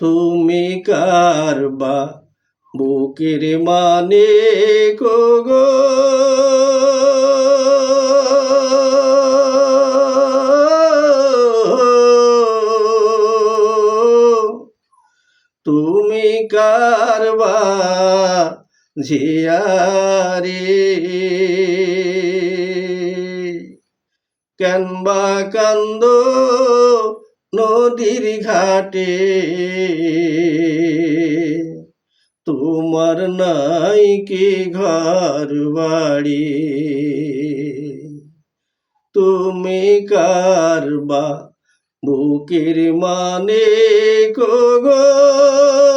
তুমি কারবা বুকের মানে গো তুমি কারবা ঝিয়ারে কেনবা কান্দ নদীর ঘাটে। তোমার নাই কি ঘর বাড়ি? তুমি কারবা বুকের মানে গো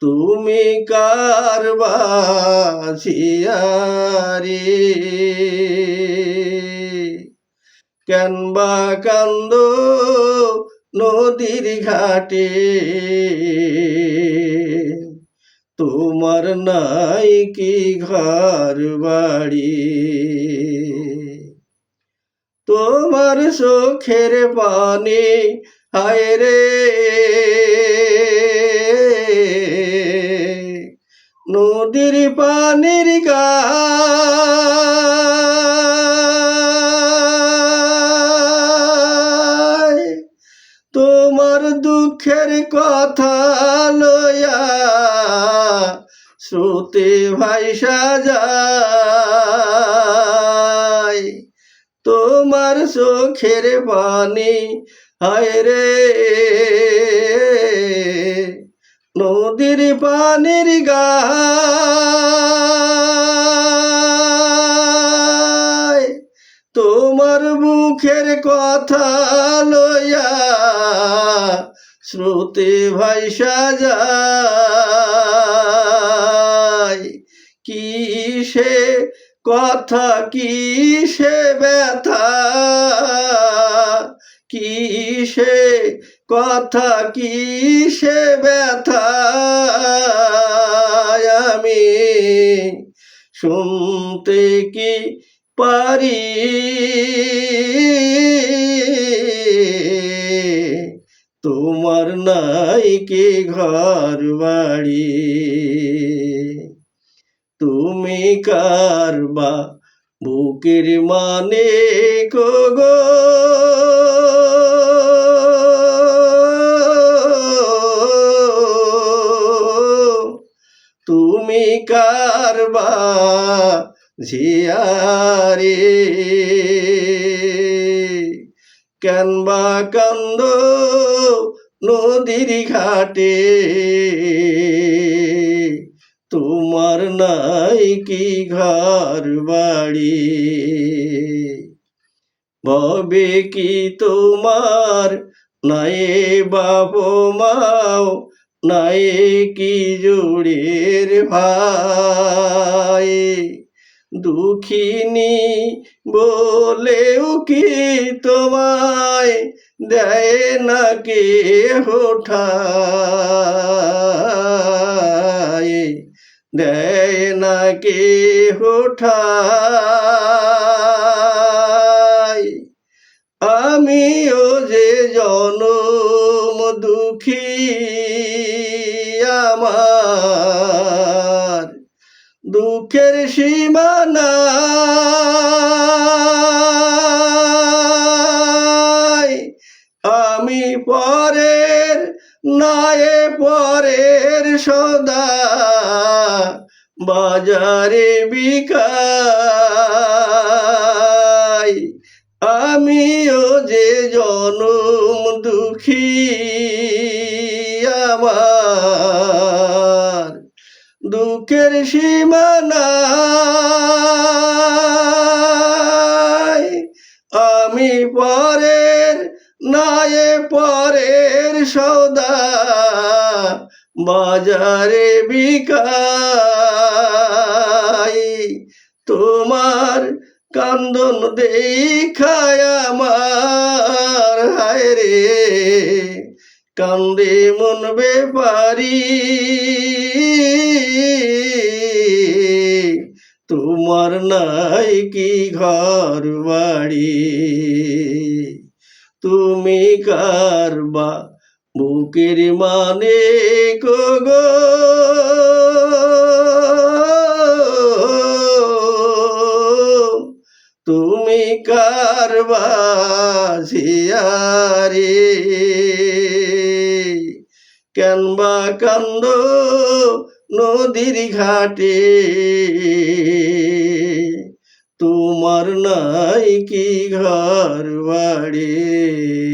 তুমি কারবাসিয়ারি। কেনবা কান্দ নদীর ঘাটে? তোমার নাই কি ঘর বাড়ি? তোমার চোখের পানি, হায় রে। নদীর পানির তোমার দুঃখের কথা লয়া শ্রুতি ভাইসা যায় তোমার চোখের পানি হায় রে। নদীর পানির গায়, তোমার মুখের কথা লয়া শ্রুতি ভাইসা যায় কিসে কথা, কিসে ব্যথা, কিসে কথা কিসে ব্যথা আমি শুনতে কি পারি? তোমার নাই কি ঘর বাড়ি? তুমি কারবা বুকের মানে গো তুমি কারবা ঝিয়ারে কেনবা কান্দ নদীর ঘাটে। তোমার নাই কি ঘর বাড়ি? ভবে কি তোমার নাই বাপ মাও নাই কি জোড়ের ভাই? দুঃখিনী বলেও কি তোমায় দেয় না কে হোঠায় দেয় না কে হোঠায় আমিও যে জনম দুঃখী আমার দুঃখের সীমানা। আমি পরের নায়ে পরের সদা বাজারে বিকাই। আমিও যে জনম দুঃখী আমার দুঃখের সীমানা। আমি পরের নায়ে পরের সদা। বাজারে বিকাই তোমার কান্দন দেখায় আমার। হায় রে! কান্দে মন বেপারি তোমার নাই কি ঘর বাড়ি? তুমি কারবা বুকের মানে গো কারবাসিয়ারে। কেনবা কান্দ নদীর ঘাটে। তোমার নাই কি ঘর বাড়ি